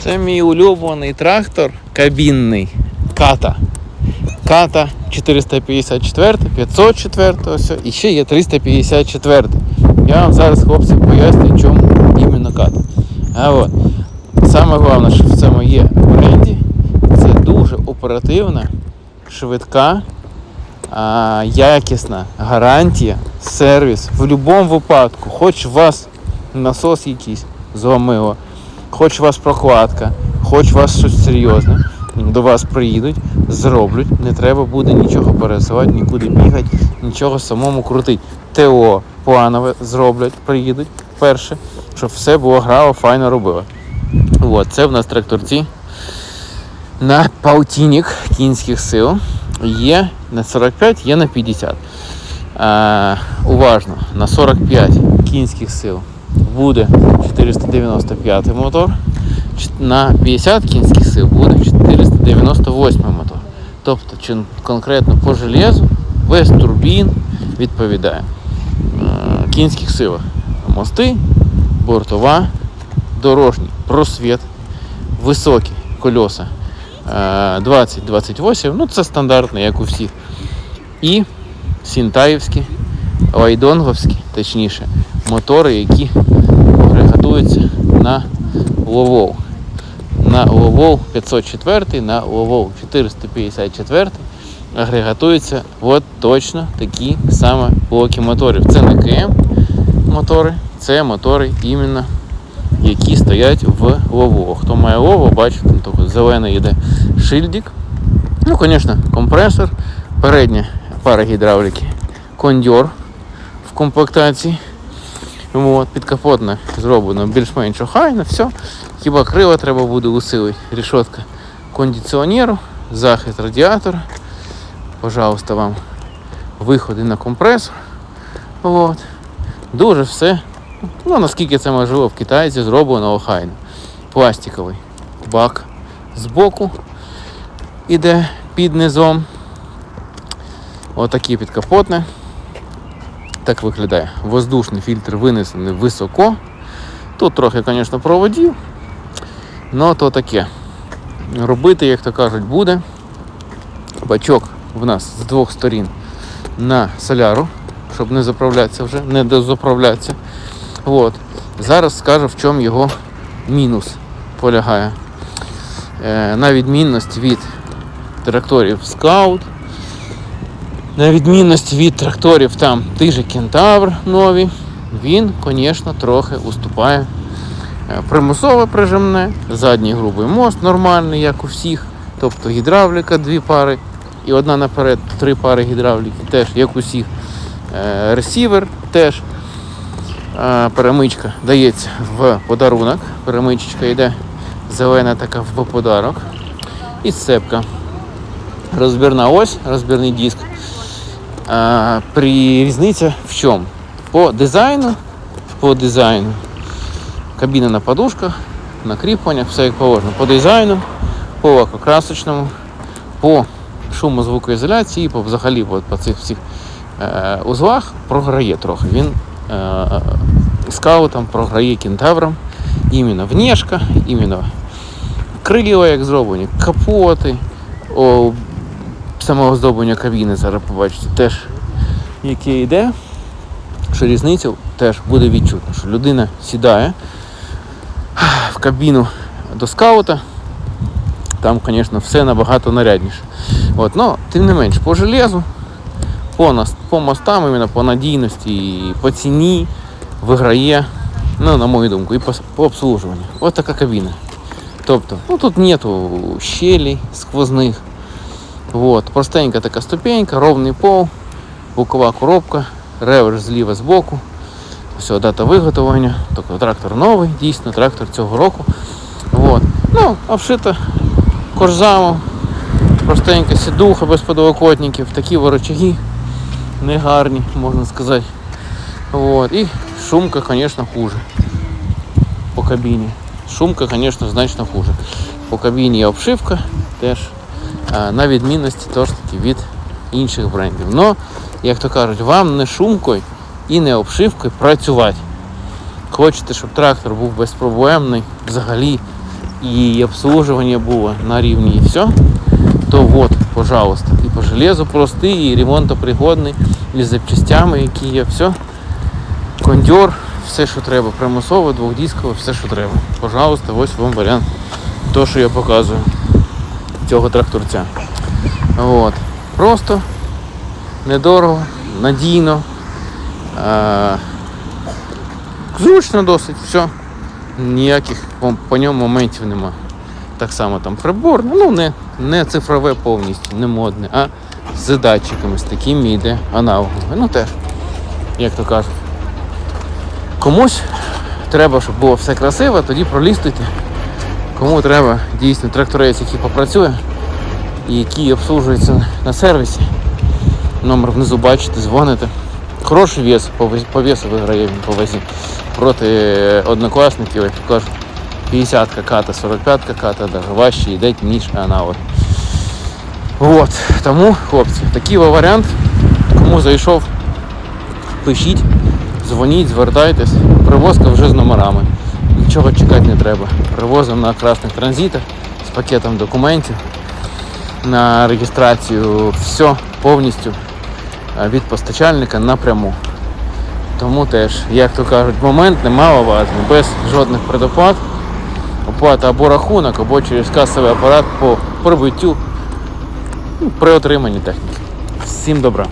Це мій улюблений трактор кабінний. Ката. Ката 454, 504, ось, і ще є 354. Я вам зараз, хлопці, поясню, чому іменно ката. А от. Саме головне, що в цьому є бренді, це дуже оперативна, швидка, а, якісна гарантія, сервіс в будь-якому випадку. Хоч у вас насос якийсь зломило, хоч у вас прокладка, хоч у вас щось серйозне, до вас приїдуть, зроблять, не треба буде нічого пересувати, нікуди бігати, нічого самому крутити. ТО планове зроблять, приїдуть перше, щоб все було граво, файно робило. От, це в нас тракторці на паутінік кінських сил. Є на 45, є на 50. Е, уважно, на 45 кінських сил буде 495 мотор, на 50 кінських сил буде 498 мотор. Тобто, чи конкретно по железу весь турбін відповідає е, кінських силах. Мости, бортова, дорожній просвіт, високі кольоса е, 20-28, ну це стандартно, як у всіх. І сінтаївські, лайдонговські, точніше, мотори, які готуються на Ловол. На Ловол 504, на Ловол 454 агрегатуються от точно такі саме блоки моторів. Це не КМ мотори, це мотори іменно які стоять в лову. Хто має лову, бачите, там такий зелений йде шильдик. Ну, звісно, компресор, передня пара гідравліки, кондьор в комплектації. От, підкапотне зроблено більш-менш охайно, все. Хіба крила треба буде усилити. Рішотка кондиціонеру, захист радіатора. Пожалуйста, вам виходи на компресор. От. Дуже все Ну, наскільки це можливо в китайці зроблено охайно. Пластиковий бак збоку іде під низом. Отакі підкапотне. Так виглядає. Воздушний фільтр винесений високо. Тут трохи, звісно, проводів. Ну то таке. Робити, як то кажуть, буде. Бачок в нас з двох сторін на соляру, щоб не заправлятися вже, не дозаправлятися. От. Зараз скажу, в чому його мінус полягає. Е, на відмінність від тракторів Scout, на відмінність від тракторів там той же Кентавр нові, він, звісно, трохи уступає. Е, Примусове прижимне, задній грубий мост нормальний, як у всіх. Тобто гідравліка дві пари і одна наперед, три пари гідравліки, теж як у всіх. Е, Ресівер теж. Е, перемичка дається в подарунок. Перемичечка йде зелена така в подарок. І сцепка. Розбірна ось, розбірний диск. При різниця в чому? По дизайну, по дизайну. Кабіна на подушках, на кріпленнях, все як положено. По дизайну, по лакокрасочному, по шумозвукоізоляції, і по взагалі по, по цих всіх е, узлах програє трохи. Він е, скаутом програє кентавром. Іменно внешка, іменно крила, як зроблені, капоти, о, самого здоблення кабіни зараз побачите, теж яке йде, що різницю теж буде відчутно, що людина сідає в кабіну до скаута, там, звісно, все набагато нарядніше. От, но, тим не менш, по железу, по, по мостам, іменно по надійності, і по ціні виграє, ну, на мою думку, і по, по обслужуванню. Ось така кабіна. Тобто, ну тут нету щелей сквозних. Вот, простенька така ступенька, ровний пол, бокова коробка, реверс зліва збоку. Все, дата виготовлення. Тобто трактор новий, дійсно, трактор цього року. Вот. Ну, обшита корзамом, простенька сідуха без подлокотників, такі ворочаги негарні, можна сказати. Вот. І шумка, звісно, хуже по кабіні. Шумка, звісно, значно хуже. По кабіні є обшивка теж на відмінності теж таки від інших брендів. Но, як то кажуть, вам не шумкою і не обшивкою працювати. Хочете, щоб трактор був безпроблемний, взагалі і обслуживание було на рівні і все, то вот, пожалуйста. І по железу простий, і ремонтопригодний, і з запчастями, які є, все. Кондьор, все, що треба. Примусово, двохдісково, все, що треба. Пожалуйста, ось вам варіант. То, що я показую цього тракторця. От. Просто, недорого, надійно. Е- зручно досить, все. Ніяких по, по ньому моментів нема. Так само там прибор, ну не, не цифрове повністю, не модне, а з датчиками, з такими йде аналогове. Ну теж, як то кажуть. Комусь треба, щоб було все красиво, тоді пролістуйте. Кому треба дійсно тракторець, який попрацює і який обслужується на сервісі. Номер внизу бачите, дзвоните. Хороший вес, по, вес- весу виграє він по вазі. Проти однокласників, як то кажуть, 50 ката, 45 ката, навіть важче йде, ніж аналог. От, тому, хлопці, такий варіант. Кому зайшов, пишіть, дзвоніть, звертайтесь. Привозка вже з номерами. Нічого чекати не треба. Привозимо на красних транзитах з пакетом документів на реєстрацію. Все повністю е, від постачальника напряму. Тому теж, як то кажуть, момент немаловажний, без жодних предоплат. Оплата або рахунок, або через касовий апарат по прибуттю ну, при отриманні техніки. Всім добра.